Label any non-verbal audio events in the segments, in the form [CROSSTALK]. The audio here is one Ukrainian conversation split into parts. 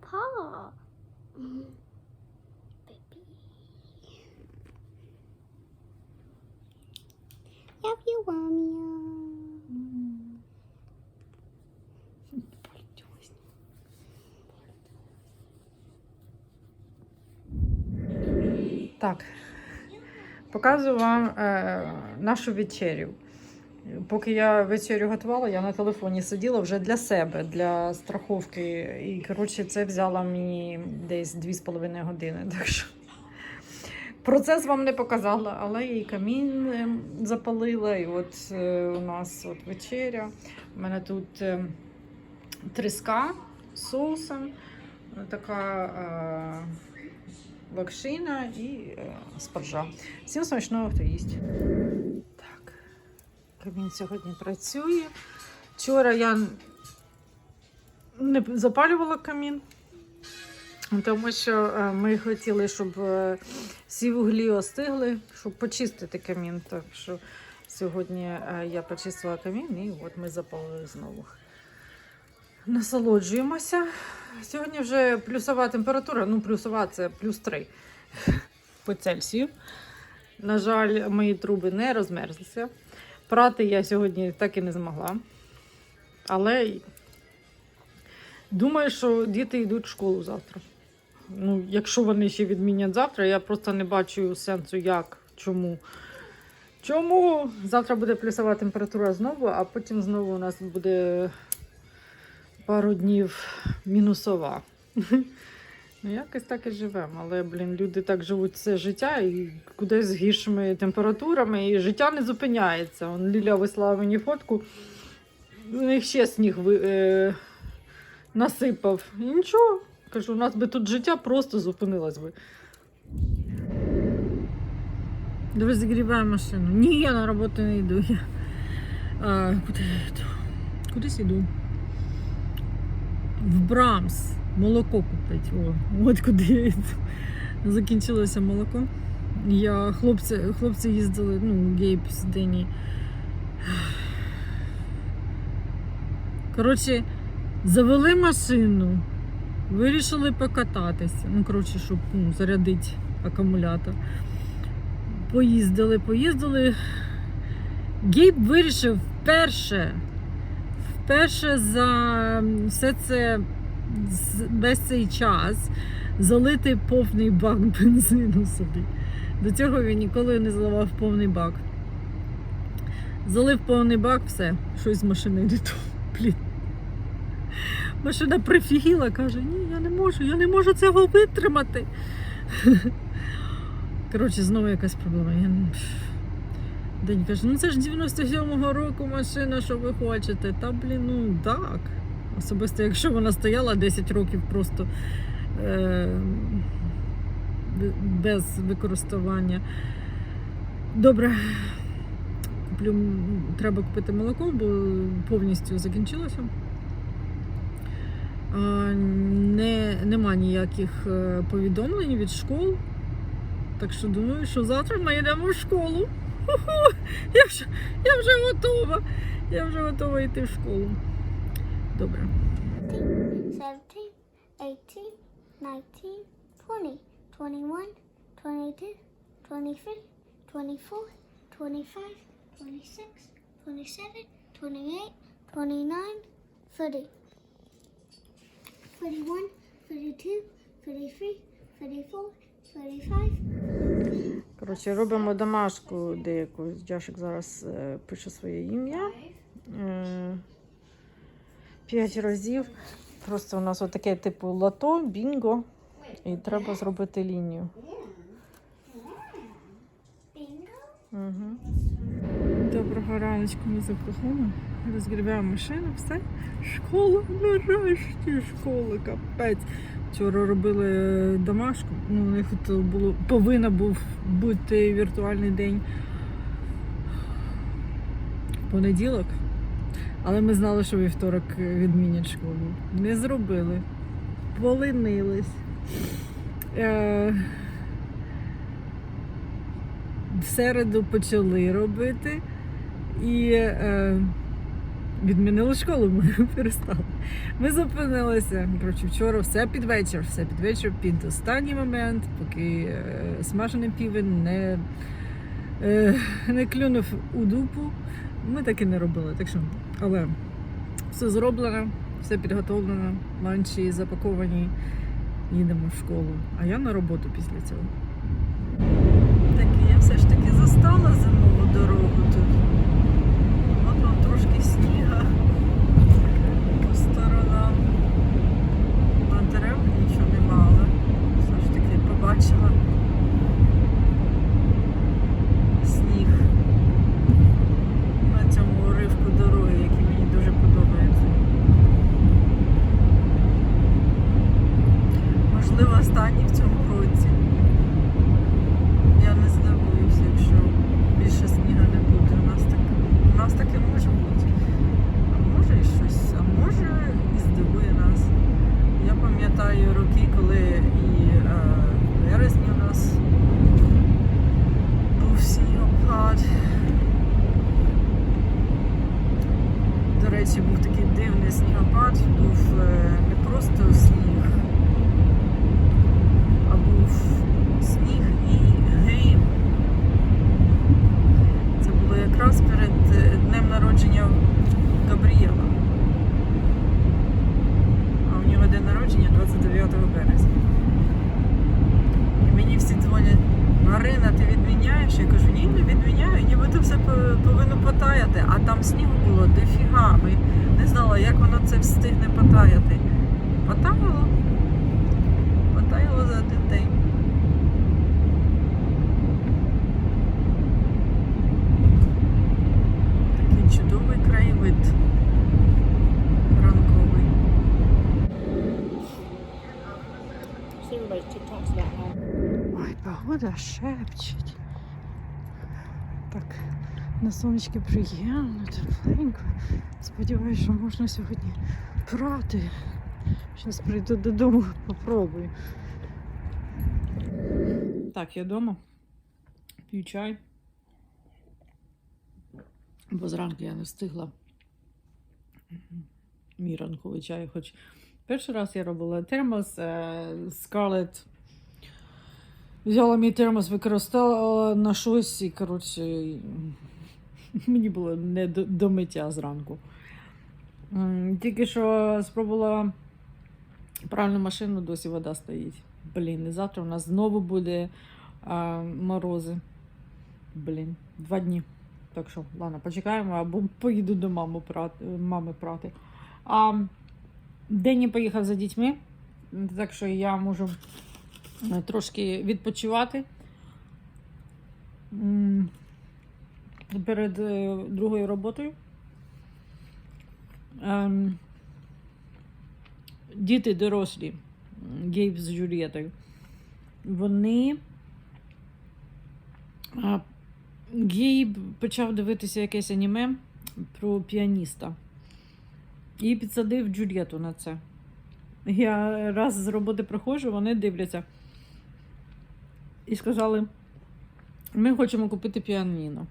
Paw. Baby. Love you, Romeo. Так, показую вам е, нашу вечерю. Поки я вечерю готувала, я на телефоні сиділа вже для себе, для страховки. І коротше, це взяло мені десь 2,5 години. [LAUGHS] Так що процес вам не показала, але і камін е, запалила. І от е, у нас от вечеря. У мене тут е, тріска з соусом, така. Е, лакшина і е, спаржа. Всім смачного, хто їсть. Так, камін сьогодні працює. Вчора я не запалювала камін, тому що е, ми хотіли, щоб е, всі вуглі остигли, щоб почистити камін. Так що сьогодні е, я почистила камін і от ми запалили знову. Насолоджуємося. Сьогодні вже плюсова температура, ну плюсова це плюс 3 [LAUGHS] по Цельсію. На жаль, мої труби не розмерзлися. Прати я сьогодні так і не змогла. Але думаю, що діти йдуть в школу завтра. Ну, якщо вони ще відмінять завтра, я просто не бачу сенсу, як, чому. Чому? Завтра буде плюсова температура знову, а потім знову у нас буде пару днів мінусова. [LAUGHS] Ну, якось так і живемо. Але, блін, люди так живуть все життя і кудись з гіршими температурами, і життя не зупиняється. Он Ліля вислала мені фотку, у них ще сніг ви, е, насипав. І нічого. Кажу, у нас би тут життя просто зупинилось би. Загрібаю машину. Ні, я на роботу не йду. Я... А, куди я йду? Кудись йду. В Брамс молоко купити. О, от куди. [LAUGHS] Закінчилося молоко. Я хлопці, хлопці їздили, ну, Гейб з Дені. Коротше, завели машину, вирішили покататися. Ну, коротше, щоб ну, зарядити акумулятор. Поїздили, поїздили. Гейб вирішив вперше вперше за все це весь цей час залити повний бак [LAUGHS] бензину собі. До цього він ніколи не заливав повний бак. Залив повний бак, все, щось з машини не. [LAUGHS] Блін. Машина прифігіла, каже, ні, я не можу, я не можу цього витримати. [LAUGHS] Коротше, знову якась проблема. Я... День каже, ну це ж 97-го року машина, що ви хочете. Та блін, ну так. Особисто, якщо вона стояла 10 років просто е- без використання. Добре. Куплю, треба купити молоко, бо повністю закінчилося. Не, нема ніяких е, повідомлень від школ. Так що думаю, що завтра ми йдемо в школу. Я вже, я вже готова. Я вже готова йти в школу. Добре. 17, 18, 19, 20, 21, 22, 23, 24, 25, 26, 27, 28, 29, 30, 31, 32, 33, 34, 35, Коротше, робимо домашку деяку. Джашик зараз е, пише своє ім'я. Е, П'ять разів. Просто у нас отаке типу лото, бінго. І треба зробити лінію. Угу. Доброго раночку ми запихнули. Розгрібаємо машину, все. Школа, нарешті школа, капець. Вчора робили домашку. Ну, у них тут було повинен був бути віртуальний день понеділок. Але ми знали, що вівторок відмінять школу. Не зробили. Поленились. Е- в середу почали робити. І е, відмінили школу, ми [LAUGHS] перестали. Ми зупинилися. Коротше, вчора все під вечір, все під вечір, під останній момент, поки е, смажений півень не, е, не клюнув у дупу. Ми так і не робили. Так що, але все зроблено, все підготовлено, ланчі запаковані, їдемо в школу. А я на роботу після цього. Так, я все ж таки застала зимову дорогу тут. От вам трошки сніга по сторонам. На дерев нічого нема, але все ж таки побачила сніг на цьому уривку дороги, який мені дуже подобається. Можливо, останній в цьому році. Я не здивуюся, якщо більше сніга не буде. У нас так, у нас таке може бути. А може і щось, а може і здивує нас. Я пам'ятаю роки, коли і е, в березні у нас був снігопад. До речі, був такий дивний снігопад, був е, не просто сніг, а був сніг і грім. Це було якраз перед е, днем народження Габрієла. А у нього день народження 29 березня. І мені всі дзвонять, Марина, ти відміняєш? Я кажу, ні, не відміняю, нібито все по- повинно потаяти, а там снігу було дофіга. Ми не знала, як воно це встигне потаяти. Потаяло. Потаяло за один день. Такий чудовий краєвид Ой, погода шепчить. Так, на сонечки приємно, тепленько. Сподіваюся, що можна сьогодні прати. Зараз прийду додому, попробую. Так, я вдома. П'ю чай. Бо зранку я не встигла мій ранковий чай, хоч перший раз я робила термос е, Scarlett Взяла мій термос, використала на щось і, коротше, [LAUGHS] мені було не до, до миття зранку. Тільки що спробувала правильну машину, досі вода стоїть. Блін, і завтра у нас знову буде а, морози. Блін, два дні. Так що, ладно, почекаємо, або поїду до мами прати. Мами прати. А Дені поїхав за дітьми, так що я можу е, трошки відпочивати. Перед е, другою роботою. Ем, Діти дорослі, Гейб з Джулієтою, вони. Гейб почав дивитися якесь аніме про піаніста і підсадив Джульєту на це. Я раз з роботи приходжу, вони дивляться. І сказали: ми хочемо купити піаніно.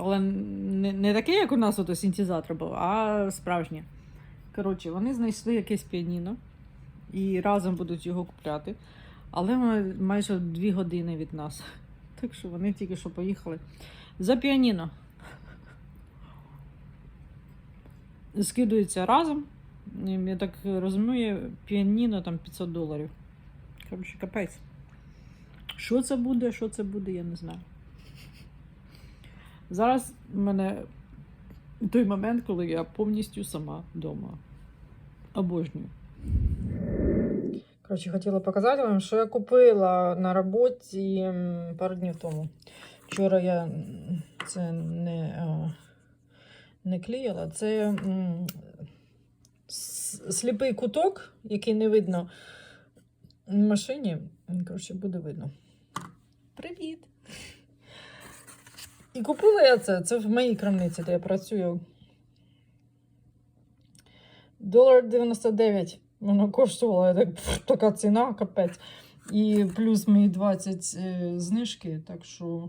Але не, не таке, як у нас ото синтезатор був, а справжнє. Коротше, вони знайшли якесь піаніно і разом будуть його купляти. Але майже дві години від нас. Так що вони тільки що поїхали за піаніно. Скидуються разом. Я так розумію, піаніно там 500 доларів. Коротше, капець. Що це буде, що це буде, я не знаю. Зараз в мене той момент, коли я повністю сама вдома. Обожнюю. Коротше, хотіла показати вам, що я купила на роботі пару днів тому. Вчора я це не, а, не клеїла. Це сліпий куток, який не видно в машині. Коротше, буде видно. Привіт! І купила я це. Це в моїй крамниці, де я працюю. Долар 99. Воно коштувало я так, така ціна, капець. І плюс мої 20 е, знижки, так що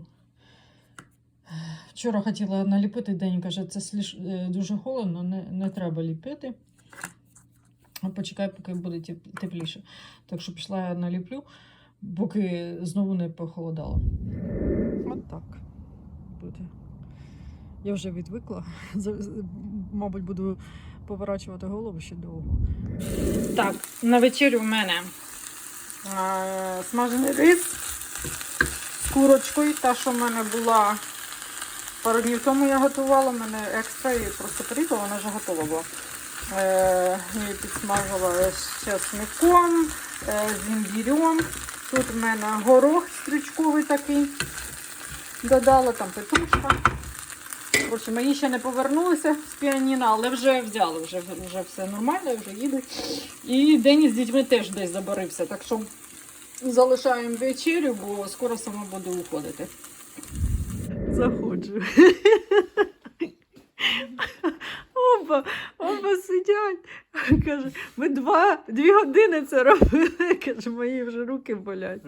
Вчора хотіла наліпити, день каже, це сліж, е, дуже холодно, не, не треба ліпити. Почекай, поки буде тепліше. Так що пішла я наліплю, поки знову не похолодало. От так буде. Я вже відвикла. [LAUGHS] Мабуть, буду поворачувати голову ще довго. Так, на вечерю в мене е, смажений рис з курочкою. Та, що в мене була пару днів тому я готувала, в мене екстра і просто порізала, вона вже готова була. Е, її підсмажила з чесником, е, з імбірем. Тут в мене горох стрючковий такий. Додала там петрушка. Коротше, мої ще не повернулися з піаніно, але вже взяли, вже, вже все нормально, вже їдуть. І Дені з дітьми теж десь заборився. Так що залишаємо вечерю, бо скоро сама буду уходити. Заходжу. Оба, оба сидять. Каже, ми два, дві години це робили. Каже, мої вже руки болять.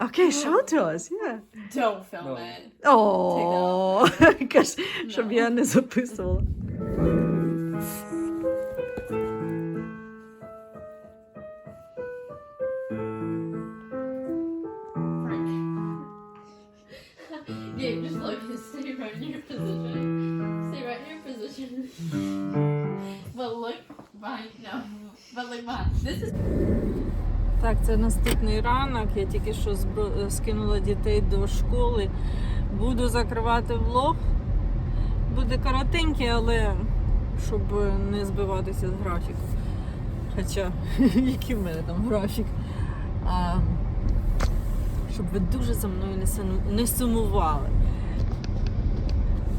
Okay, show it to us. Yeah. Don't film No. it. Oh, because [LAUGHS] No. Shabian is a puzzle. Gabe, [LAUGHS] just like Just stay right in your position. Stay right in your position. [LAUGHS] but look behind. No. But look behind. This is. Так, це наступний ранок. Я тільки що скинула дітей до школи. Буду закривати влог. Буде коротенький, але щоб не збиватися з графіку. Хоча, [LAUGHS] який в мене там графік. А, щоб ви дуже за мною не сумували.